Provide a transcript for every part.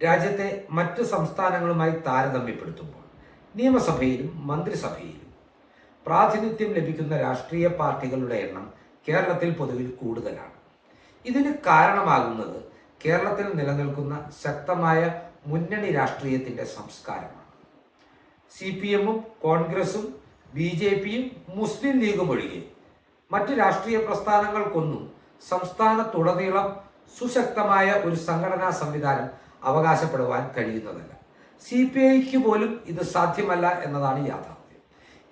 രാജ്യത്തെ മറ്റു സംസ്ഥാനങ്ങളുമായി താരതമ്യപ്പെടുത്തുമ്പോൾ നിയമസഭയിലും മന്ത്രിസഭയിലും പ്രാതിനിധ്യം ലഭിക്കുന്ന രാഷ്ട്രീയ പാർട്ടികളുടെ എണ്ണം കേരളത്തിൽ പൊതുവിൽ കൂടുതലാണ്. ഇതിന് കാരണമാകുന്നത് കേരളത്തിൽ നിലനിൽക്കുന്ന ശക്തമായ മുന്നണി രാഷ്ട്രീയത്തിന്റെ സംസ്കാരമാണ്. സി പി എമ്മും കോൺഗ്രസും ബി ജെ പിയും മുസ്ലിം ലീഗും ഒഴികെ മറ്റ് രാഷ്ട്രീയ പ്രസ്ഥാനങ്ങൾക്കൊന്നും സംസ്ഥാനത്തുടനീളം സുശക്തമായ ഒരു സംഘടനാ സംവിധാനം അവകാശപ്പെടുവാൻ കഴിയുന്നതല്ല. സി പി ഐക്ക് പോലും ഇത് സാധ്യമല്ല എന്നതാണ് യാഥാർത്ഥ്യം.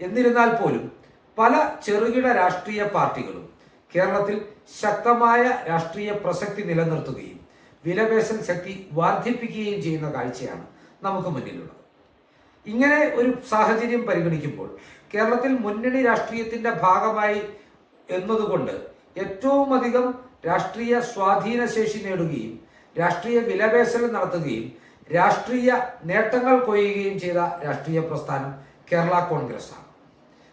എന്നിരുന്നാൽ പോലും പല ചെറുകിട രാഷ്ട്രീയ പാർട്ടികളും കേരളത്തിൽ ശക്തമായ രാഷ്ട്രീയ പ്രസക്തി നിലനിർത്തുകയും വിലപേശൽ ശക്തി വർദ്ധിപ്പിക്കുകയും ചെയ്യുന്ന കാഴ്ചയാണ് നമുക്ക് മുന്നിലുള്ളത്. ഇങ്ങനെ ഒരു സാഹചര്യം പരിഗണിക്കുമ്പോൾ കേരളത്തിൽ മുന്നണി രാഷ്ട്രീയത്തിന്റെ ഭാഗമായി എന്നതുകൊണ്ട് ഏറ്റവും അധികം രാഷ്ട്രീയ സ്വാധീനശേഷി നേടുകയും രാഷ്ട്രീയ വിലപേശൽ നടത്തുകയും രാഷ്ട്രീയ നേട്ടങ്ങൾ കൊയ്യുകയും ചെയ്ത രാഷ്ട്രീയ പ്രസ്ഥാനം കേരള കോൺഗ്രസ് ആണ്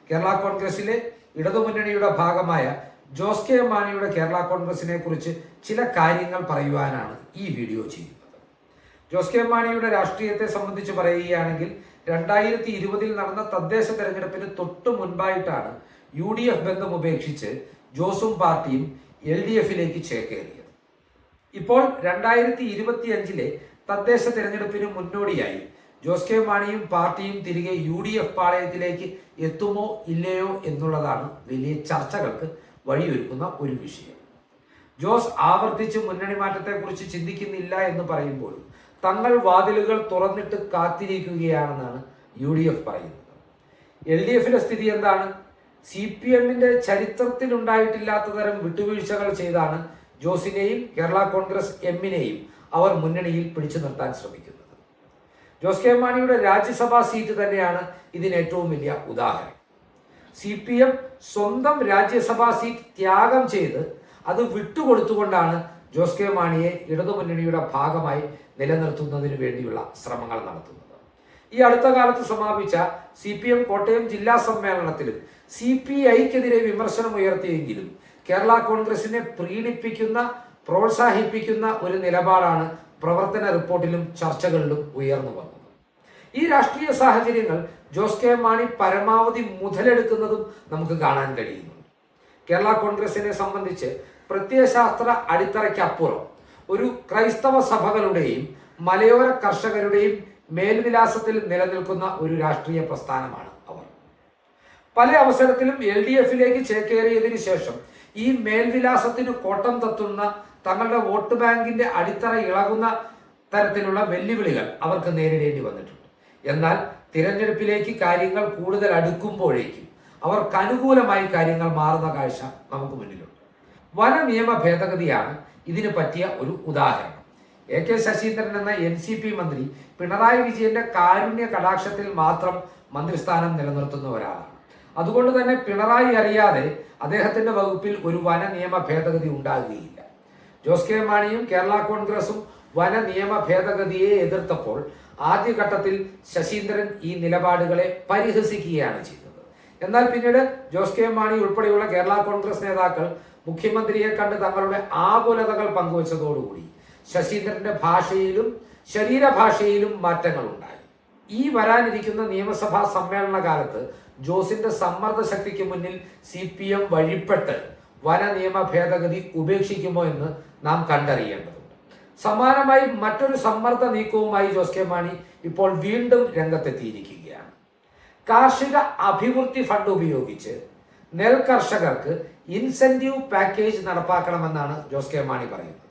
കേരള കോൺഗ്രസിലെ ഇടതുമുന്നണിയുടെ ഭാഗമായ ജോസ് കെ മാണിയുടെ കേരള കോൺഗ്രസിനെ കുറിച്ച് ചില കാര്യങ്ങൾ പറയുവാനാണ് ഈ വീഡിയോ ചെയ്യുന്നത്. ജോസ് കെ മാണിയുടെ രാഷ്ട്രീയത്തെ സംബന്ധിച്ച് പറയുകയാണെങ്കിൽ രണ്ടായിരത്തി ഇരുപതിൽ നടന്ന തദ്ദേശ തെരഞ്ഞെടുപ്പിന് തൊട്ടു മുൻപായിട്ടാണ് യു ഡി എഫ് ബന്ധം ഉപേക്ഷിച്ച് ജോസും പാർട്ടിയും എൽ ഡി എഫിലേക്ക് ചേക്കേറിയത്. ഇപ്പോൾ രണ്ടായിരത്തി ഇരുപത്തി അഞ്ചിലെ തദ്ദേശ തെരഞ്ഞെടുപ്പിന് മുന്നോടിയായി. ജോസ് കെ മാണിയും പാർട്ടിയും തിരികെ യു ഡി എഫ് പാളയത്തിലേക്ക് എത്തുമോ ഇല്ലയോ എന്നുള്ളതാണ് വലിയ ചർച്ചകൾക്ക് വഴിയൊരുക്കുന്ന ഒരു വിഷയം. ജോസ് ആവർത്തിച്ച് മുന്നണി മാറ്റത്തെക്കുറിച്ച് ചിന്തിക്കുന്നില്ല എന്ന് പറയുമ്പോഴും തങ്ങൾ വാതിലുകൾ തുറന്നിട്ട് കാത്തിരിക്കുകയാണെന്നാണ് യു ഡി എഫ് പറയുന്നത്. എൽ ഡി എഫിലെ സ്ഥിതി എന്താണ്? സി പി എമ്മിന്റെ ചരിത്രത്തിലുണ്ടായിട്ടില്ലാത്ത തരം വിട്ടുവീഴ്ചകൾ ചെയ്താണ് ജോസിനെയും കേരള കോൺഗ്രസ് എമ്മിനെയും അവർ മുന്നണിയിൽ പിടിച്ചു നിർത്താൻ ശ്രമിക്കുന്നത്. ജോസ് കെ മാണിയുടെ രാജ്യസഭാ സീറ്റ് തന്നെയാണ് ഇതിന് ഏറ്റവും വലിയ ഉദാഹരണം. സി പി എം സ്വന്തം രാജ്യസഭാ സീറ്റ് ത്യാഗം ചെയ്ത് അത് വിട്ടുകൊടുത്തുകൊണ്ടാണ് ജോസ് കെ മാണിയെ ഇടതുമുന്നണിയുടെ ഭാഗമായി നിലനിർത്തുന്നതിന് വേണ്ടിയുള്ള ശ്രമങ്ങൾ നടത്തുന്നത്. ഈ അടുത്ത കാലത്ത് സമാപിച്ച സി പി എം കോട്ടയം ജില്ലാ സമ്മേളനത്തിലും സി പി ഐക്കെതിരെ വിമർശനം ഉയർത്തിയെങ്കിലും കേരള കോൺഗ്രസിനെ പ്രീണിപ്പിക്കുന്ന പ്രോത്സാഹിപ്പിക്കുന്ന ഒരു നിലപാടാണ് പ്രവർത്തന റിപ്പോർട്ടിലും ചർച്ചകളിലും ഉയർന്നു വന്നത്. ഈ രാഷ്ട്രീയ സാഹചര്യങ്ങൾ ജോസ് കെ മാണി പരമാവധി മുതലെടുക്കുന്നതും നമുക്ക് കാണാൻ കഴിയുന്നുണ്ട്. കേരള കോൺഗ്രസിനെ സംബന്ധിച്ച് പ്രത്യയശാസ്ത്ര അടിത്തറയ്ക്കപ്പുറം ഒരു ക്രൈസ്തവ സഭകളുടെയും മലയോര കർഷകരുടെയും മേൽവിലാസത്തിൽ നിലനിൽക്കുന്ന ഒരു രാഷ്ട്രീയ പ്രസ്ഥാനമാണ് അവർ. പല അവസരത്തിലും എൽ ഡി എഫിലേക്ക് ചേക്കേറിയതിനു ശേഷം ഈ മേൽവിലാസത്തിന് കോട്ടം തത്തുന്ന തങ്ങളുടെ വോട്ട് ബാങ്കിന്റെ അടിത്തറ ഇളകുന്ന തരത്തിലുള്ള വെല്ലുവിളികൾ അവർക്ക് നേരിടേണ്ടി വന്നിട്ടുണ്ട്. എന്നാൽ തിരഞ്ഞെടുപ്പിലേക്ക് കാര്യങ്ങൾ കൂടുതൽ അടുക്കുമ്പോഴേക്കും അവർക്ക് അനുകൂലമായി കാര്യങ്ങൾ മാറുന്ന കാഴ്ച നമുക്ക് മുന്നിലുണ്ട്. വന നിയമ ഭേദഗതിയാണ് ഇതിന് പറ്റിയ ഒരു ഉദാഹരണം. എ കെ ശശീന്ദ്രൻ എന്ന എൻ സി പി മന്ത്രി പിണറായി വിജയന്റെ കാരുണ്യ കടാക്ഷത്തിൽ മാത്രം മന്ത്രിസ്ഥാനം നിലനിർത്തുന്ന ഒരാളാണ്. അതുകൊണ്ട് തന്നെ പിണറായി അറിയാതെ അദ്ദേഹത്തിന്റെ വകുപ്പിൽ ഒരു വന നിയമ ഭേദഗതി ഉണ്ടാകുകയില്ല. ജോസ് കെ മാണിയും കേരള കോൺഗ്രസും വന നിയമ ഭേദഗതിയെ എതിർത്തപ്പോൾ ആദ്യഘട്ടത്തിൽ ശശീന്ദ്രൻ ഈ നിലപാടുകളെ പരിഹസിക്കുകയാണ് ചെയ്തത്. എന്നാൽ പിന്നീട് ജോസ് കെ മാണി ഉൾപ്പെടെയുള്ള കേരള കോൺഗ്രസ് നേതാക്കൾ മുഖ്യമന്ത്രിയെ കണ്ട് തങ്ങളുടെ ആകുലതകൾ പങ്കുവച്ചതോടുകൂടി ശശീന്ദ്രന്റെ ഭാഷയിലും ശരീരഭാഷയിലും മാറ്റങ്ങളുണ്ടായി. ഈ വരാനിരിക്കുന്ന നിയമസഭാ സമ്മേളന കാലത്ത് ജോസിന്റെ സമ്മർദ്ദ ശക്തിക്ക് മുന്നിൽ സി പി എം വഴിപ്പെട്ട് വന നിയമ ഭേദഗതി ഉപേക്ഷിക്കുമോ എന്ന് നാം കണ്ടറിയേണ്ടതുണ്ട്. സമാനമായി മറ്റൊരു സമ്മർദ്ദ നീക്കവുമായി ജോസ് കെ മാണി ഇപ്പോൾ വീണ്ടും രംഗത്തെത്തിയിരിക്കുകയാണ്. കാർഷിക അഭിവൃദ്ധി ഫണ്ട് ഉപയോഗിച്ച് നെൽ കർഷകർക്ക് ഇൻസെന്റീവ് പാക്കേജ് നടപ്പാക്കണമെന്നാണ് ജോസ് കെ മാണി പറയുന്നത്.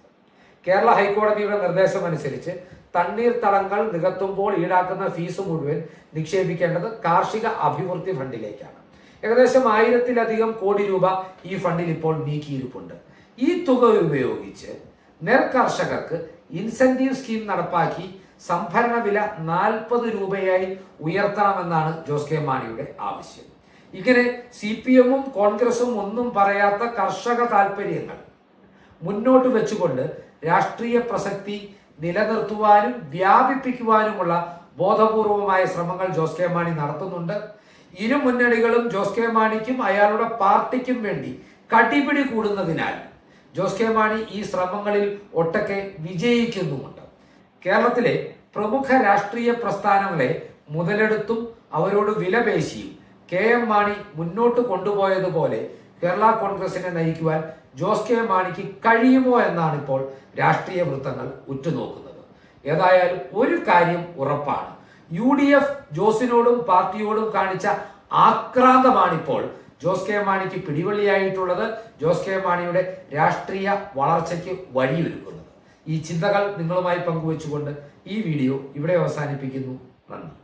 കേരള ഹൈക്കോടതിയുടെ നിർദ്ദേശമനുസരിച്ച് തണ്ണീർത്തടങ്ങൾ നികത്തുമ്പോൾ ഈടാക്കുന്ന ഫീസ് മുഴുവൻ നിക്ഷേപിക്കേണ്ടത് കാർഷിക അഭിവൃദ്ധി ഫണ്ടിലേക്കാണ്. ഏകദേശം ആയിരത്തിലധികം കോടി രൂപ ഈ ഫണ്ടിൽ ഇപ്പോൾ നീക്കിയിരിപ്പുണ്ട്. ഈ തുക ഉപയോഗിച്ച് നെൽകർഷകർക്ക് ഇൻസെന്റീവ് സ്കീം നടപ്പാക്കി സംഭരണ വില നാൽപ്പത് രൂപയായി ഉയർത്തണമെന്നാണ് ജോസ് കെ മാണിയുടെ ആവശ്യം. ഇങ്ങനെ സി പി എമ്മും കോൺഗ്രസും ഒന്നും പറയാത്ത കർഷക താല്പര്യങ്ങൾ മുന്നോട്ട് വെച്ചുകൊണ്ട് രാഷ്ട്രീയ പ്രസക്തി നിലനിർത്തുവാനും വ്യാപിപ്പിക്കുവാനുമുള്ള ബോധപൂർവമായ ശ്രമങ്ങൾ ജോസ് കെ മാണി നടത്തുന്നുണ്ട്. ഇരു മുന്നണികളും ജോസ് കെ മാണിക്കും അയാളുടെ പാർട്ടിക്കും വേണ്ടി കടിപിടി കൂടുന്നതിനാൽ ജോസ് കെ മാണി ഈ ശ്രമങ്ങളിൽ ഒട്ടൊക്കെ വിജയിക്കുന്നുമുണ്ട്. കേരളത്തിലെ പ്രമുഖ രാഷ്ട്രീയ പ്രസ്ഥാനങ്ങളെ മുതലെടുത്തും അവരോട് വിലപേശിയും കെ എം മാണി മുന്നോട്ട് കൊണ്ടുപോയതുപോലെ കേരള കോൺഗ്രസിനെ നയിക്കുവാൻ ജോസ് കെ മാണിക്ക് കഴിയുമോ എന്നാണ് ഇപ്പോൾ രാഷ്ട്രീയ വൃത്തങ്ങൾ ഉറ്റുനോക്കുന്നത്. ഏതായാലും ഒരു കാര്യം ഉറപ്പാണ്. യു ഡി എഫ് ജോസിനോടും പാർട്ടിയോടും കാണിച്ച ആക്രാന്തമാണിപ്പോൾ ജോസ് കെ മാണിക്ക് പിടിവള്ളിയായിട്ടുള്ളത് ജോസ് കെ മാണിയുടെ രാഷ്ട്രീയ വളർച്ചയ്ക്ക് വഴിയൊരുക്കുന്നത്. ഈ ചിന്തകൾ നിങ്ങളുമായി പങ്കുവെച്ചുകൊണ്ട് ഈ വീഡിയോ ഇവിടെ അവസാനിപ്പിക്കുന്നു. നന്ദി.